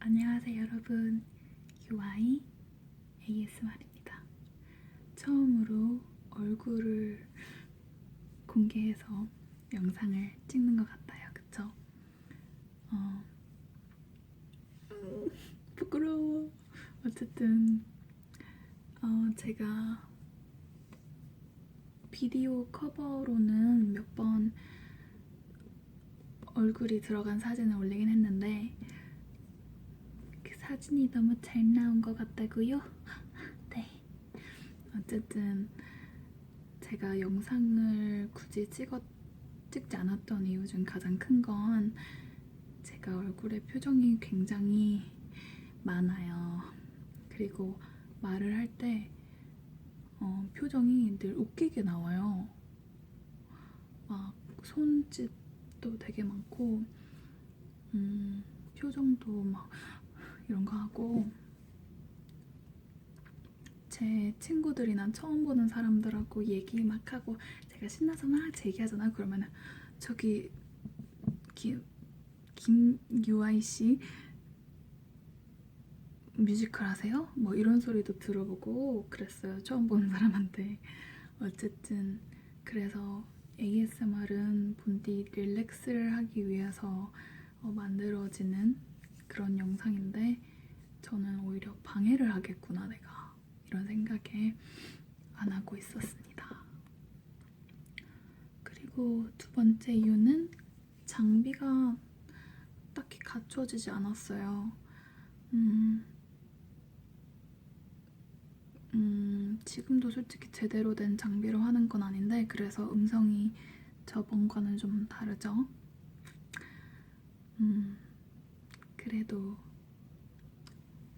안녕하세요 여러분. UI ASMR입니다. 처음으로 얼굴을 공개해서 영상을 찍는 것 같아요. 그쵸? 어... 음, 부끄러워. 어쨌든 어, 제가 비디오 커버로는 몇 번 얼굴이 들어간 사진을 올리긴 했는데 그 사진이 너무 잘 나온 것 같다고요? 네. 어쨌든 제가 영상을 굳이 찍었, 찍지 않았던 이유 중 가장 큰 건 제가 얼굴에 표정이 굉장히 많아요. 그리고 말을 할때 어, 표정이 늘 웃기게 나와요. 막 손짓도 되게 많고 음, 표정도 막 이런 거 하고 제 친구들이나 처음 보는 사람들하고 얘기 막 하고 제가 신나서 막 얘기하잖아 그러면 저기 김 김유아이 씨 뮤지컬 하세요? 뭐 이런 소리도 들어보고 그랬어요 처음 보는 사람한테 어쨌든 그래서 ASMR은 본디 릴렉스를 하기 위해서 어, 만들어지는 그런 영상인데 저는 오히려 방해를 하겠구나 내가 이런 생각에 안 하고 있었습니다. 그리고 두 번째 이유는 장비가 딱히 갖춰지지 않았어요. 음, 음, 지금도 솔직히 제대로 된 장비로 하는 건 아닌데 그래서 음성이 저번과는 좀 다르죠. 음, 그래도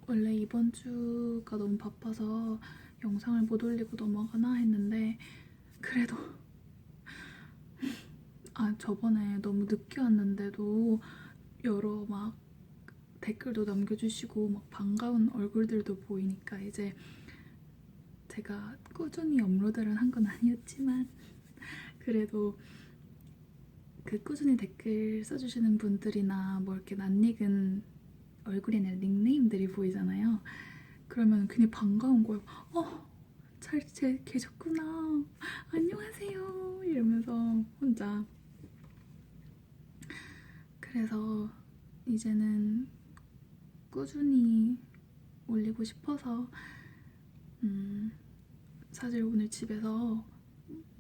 원래 이번 주가 너무 바빠서 영상을 못 올리고 넘어가나 했는데 그래도 아 저번에 너무 늦게 왔는데도 여러 막 댓글도 남겨주시고 막 반가운 얼굴들도 보이니까 이제 제가 꾸준히 업로드를 한 건 아니었지만 그래도 그 꾸준히 댓글 써주시는 분들이나 뭐 이렇게 낯익은 얼굴이나 닉네임들이 보이잖아요. 그러면 괜히 반가운 거예요. 어, 잘 제, 계셨구나. 안녕하세요. 이러면서 혼자. 그래서 이제는 꾸준히 올리고 싶어서 음, 사실 오늘 집에서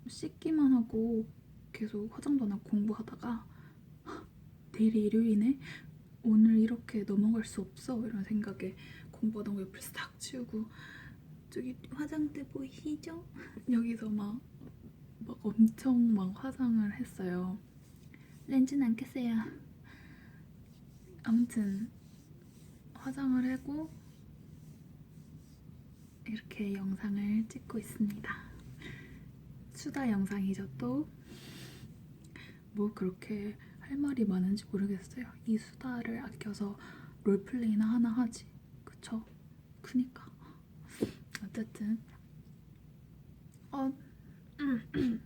씻기만 하고 계속 화장도 안 하고 공부하다가 헉, 내일이 일요일이네? 오늘 이렇게 넘어갈 수 없어. 이런 생각에 공부하던 거 옆을 싹 치우고 저기 화장대 보이시죠? 여기서 막, 막 엄청 막 화장을 했어요 렌즈는 안 꼈어요. 아무튼 화장을 하고 이렇게 영상을 찍고 있습니다. 수다 영상이죠 또 뭐 그렇게 할 말이 많은지 모르겠어요. 이 수다를 아껴서 롤플레이나 하나 하지. 그쵸? 그니까. 어쨌든. 어,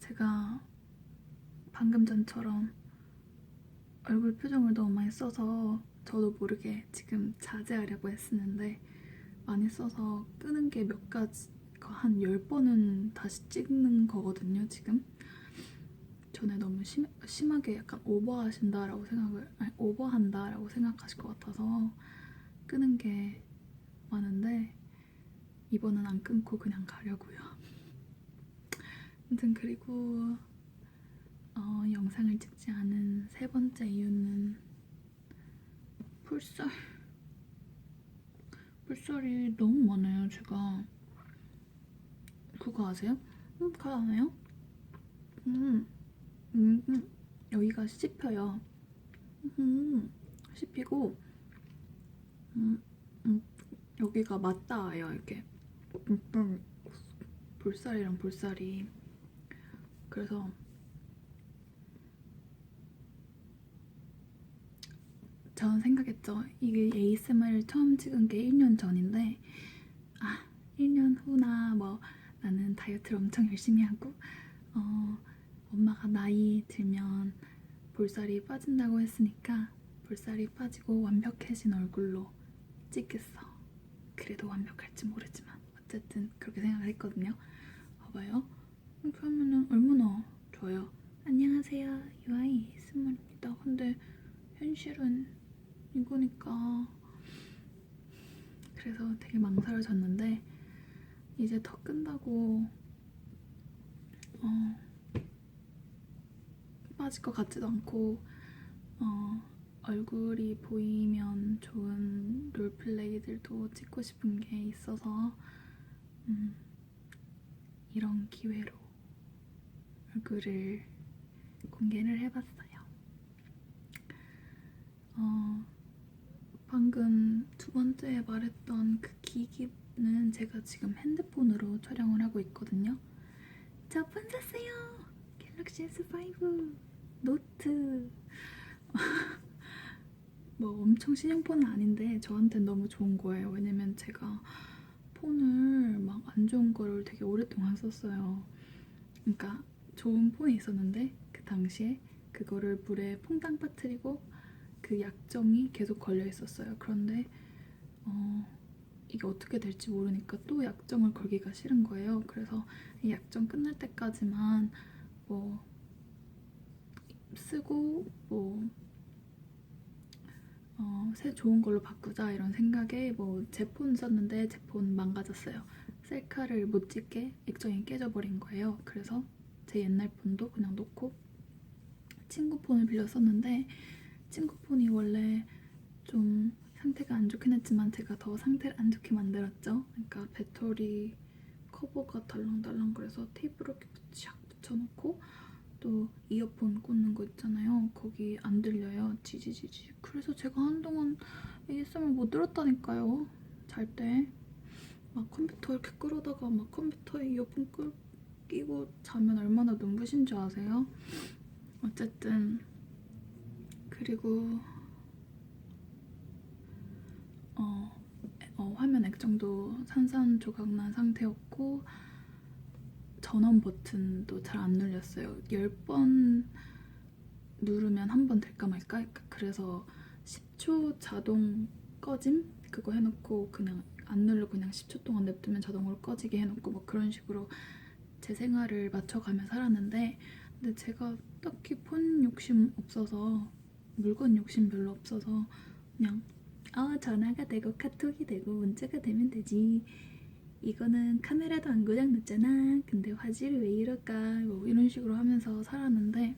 제가 방금 전처럼 얼굴 표정을 너무 많이 써서 저도 모르게 지금 자제하려고 했었는데 많이 써서 끄는 게 몇 가지 한 10번은 다시 찍는 거거든요, 지금. 전에 너무 심, 심하게 약간 오버하신다라고 생각을, 아니, 오버한다라고 생각하실 것 같아서 끄는 게 많은데, 이번은 안 끊고 그냥 가려고요. 아무튼, 그리고, 어, 영상을 찍지 않은 세 번째 이유는 풀살. 풀살이 너무 많아요, 제가. 그거 아세요? 음, 그거 아나요? 음, 음, 음, 여기가 씹혀요. 음, 씹히고, 음, 음, 여기가 맞닿아요, 이렇게. 음, 음, 볼살이랑 볼살이. 그래서 저는 생각했죠. 이게 ASMR 처음 찍은 게 1년 전인데, 아, 1년 후나 뭐, 나는 다이어트를 엄청 열심히 하고 어, 엄마가 나이 들면 볼살이 빠진다고 했으니까 볼살이 빠지고 완벽해진 얼굴로 찍겠어. 그래도 완벽할지 모르지만 어쨌든 그렇게 생각을 했거든요. 봐봐요. 이렇게 하면은 얼마나 좋아요. 안녕하세요. 유아이 스물입니다. 근데 현실은 이거니까 그래서 되게 망설여졌는데 이제 더 끈다고 어, 빠질 것 같지도 않고 어, 얼굴이 보이면 좋은 롤플레이들도 찍고 싶은 게 있어서 음, 이런 기회로 얼굴을 공개를 해봤어요. 어, 방금 두 번째 말했던 그 기기는 제가 지금 핸드폰으로 촬영을 하고 있거든요. 저 폰 샀어요. 갤럭시 S5 노트. 뭐 엄청 신형폰은 아닌데 저한테는 너무 좋은 거예요. 왜냐면 제가 폰을 막 안 좋은 거를 되게 오랫동안 썼어요. 그러니까 좋은 폰이 있었는데 그 당시에 그거를 물에 퐁당 빠뜨리고 그 약정이 계속 걸려 있었어요. 그런데 어, 이게 어떻게 될지 모르니까 또 약정을 걸기가 싫은 거예요. 그래서 이 약정 끝날 때까지만 뭐 쓰고 뭐 어, 새 좋은 걸로 바꾸자 이런 생각에 뭐 제 폰 썼는데 제 폰 망가졌어요. 셀카를 못 찍게 액정이 깨져버린 거예요. 그래서 제 옛날 폰도 그냥 놓고 친구 폰을 빌려 썼는데 친구 폰이 원래 좀 상태가 안 좋긴 했지만 제가 더 상태를 안 좋게 만들었죠. 그러니까 배터리 커버가 달랑달랑 그래서 테이프로 이렇게 샥 붙여놓고 또 이어폰 꽂는 거 있잖아요. 거기 안 들려요. 지지지지. 그래서 제가 한동안 ASMR 못 들었다니까요. 잘 때. 막 컴퓨터 이렇게 끌어다가 막 컴퓨터에 이어폰 끌, 끼고 자면 얼마나 눈부신 줄 아세요? 어쨌든 그리고 어, 어, 화면 액정도 산산 조각 난 상태였고 전원 버튼도 잘 안 눌렸어요. 10번 누르면 한 번 될까 말까? 그래서 10초 자동 꺼짐? 그거 해놓고 그냥 안 누르고 그냥 10초 동안 냅두면 자동으로 꺼지게 해놓고 뭐 그런 식으로 제 생활을 맞춰가며 살았는데 근데 제가 딱히 폰 욕심 없어서 물건 욕심 별로 없어서 그냥 어 전화가 되고 카톡이 되고 문자가 되면 되지. 이거는 카메라도 안 고장 났잖아. 근데 화질이 왜 이럴까? 뭐 이런 식으로 하면서 살았는데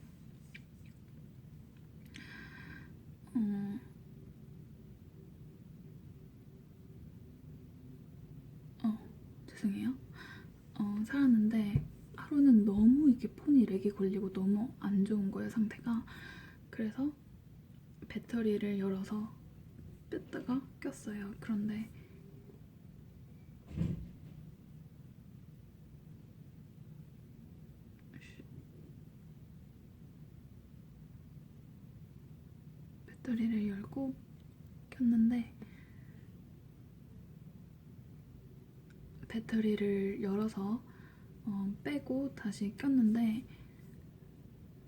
어, 어 죄송해요. 어, 살았는데 하루는 너무 이게 폰이 렉이 걸리고 너무 안 좋은 거예요 상태가. 그래서 배터리를 열어서 뺐다가 꼈어요 그런데 배터리를 열고 켰는데 배터리를 열어서 어, 빼고 다시 꼈는데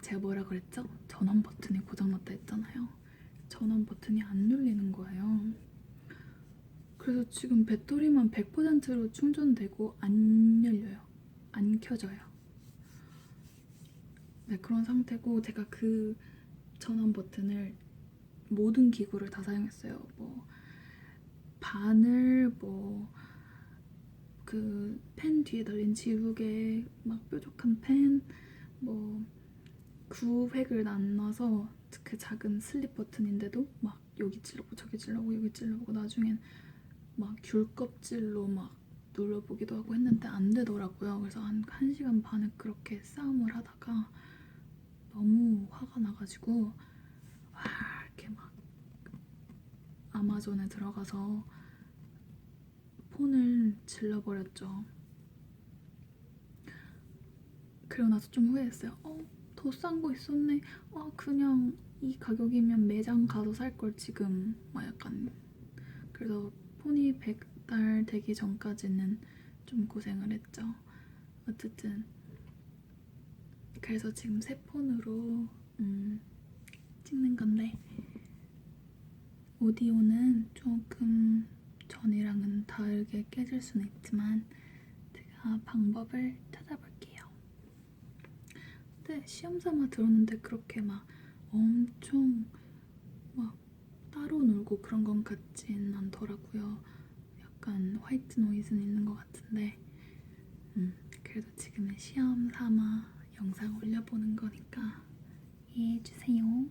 제가 뭐라 그랬죠? 전원 버튼이 고장났다 했잖아요. 전원 버튼이 안 눌리는 거예요. 그래서 지금 배터리만 100%로 충전되고 안 열려요. 안 켜져요. 네, 그런 상태고 제가 그 전원 버튼을 모든 기구를 다 사용했어요. 뭐 바늘 뭐 그 펜 뒤에 달린 지우개 막 뾰족한 펜 뭐 구획을 나눠서 그 작은 슬립 버튼인데도 막 여기 찔러보고 저기 찔러보고 여기 찔러보고 나중엔 막 귤 껍질로 막 눌러보기도 하고 했는데 안 되더라고요. 그래서 한 1시간 반을 그렇게 싸움을 하다가 너무 화가 나가지고 와 이렇게 막 아마존에 들어가서 폰을 질러버렸죠. 그러고 나서 좀 후회했어요. 어, 더 싼 거 있었네. 아, 그냥 이 가격이면 매장 가서 살 걸 지금 막 약간 그래서 폰이 100달 되기 전까지는 좀 고생을 했죠. 어쨌든 그래서 지금 새 폰으로 음, 찍는 건데 오디오는 조금 전이랑은 다르게 깨질 수는 있지만 제가 방법을 찾아볼게요. 근데 시험 삼아 들었는데 그렇게 막 엄청 막 따로 놀고 그런 건 같진 않더라고요. 약간 화이트 노이즈는 있는 것 같은데 음, 그래도 지금은 시험 삼아 영상 올려보는 거니까 이해해주세요.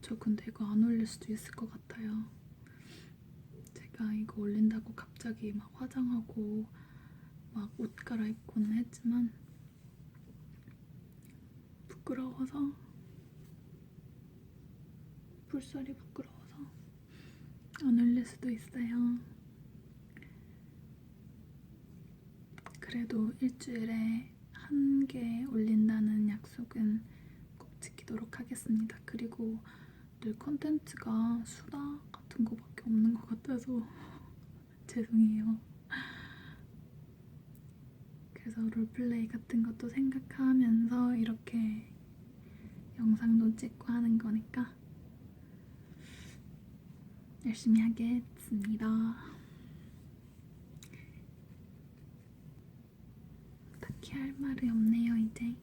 저 근데 이거 안 올릴 수도 있을 것 같아요. 제가 이거 올린다고 갑자기 막 화장하고 막 옷 갈아입고는 했지만 부끄러워서 불살이 부끄러워서 안 올릴 수도 있어요. 그래도 일주일에 한 개 올린다는 약속은 꼭 지키도록 하겠습니다. 그리고 늘 콘텐츠가 수다 같은 거밖에 없는 것 같아서 죄송해요. 그래서 롤플레이 같은 것도 생각하면서 이렇게 영상도 찍고 하는 거니까 열심히 하겠습니다. 딱히 할 말이 없네요, 이제.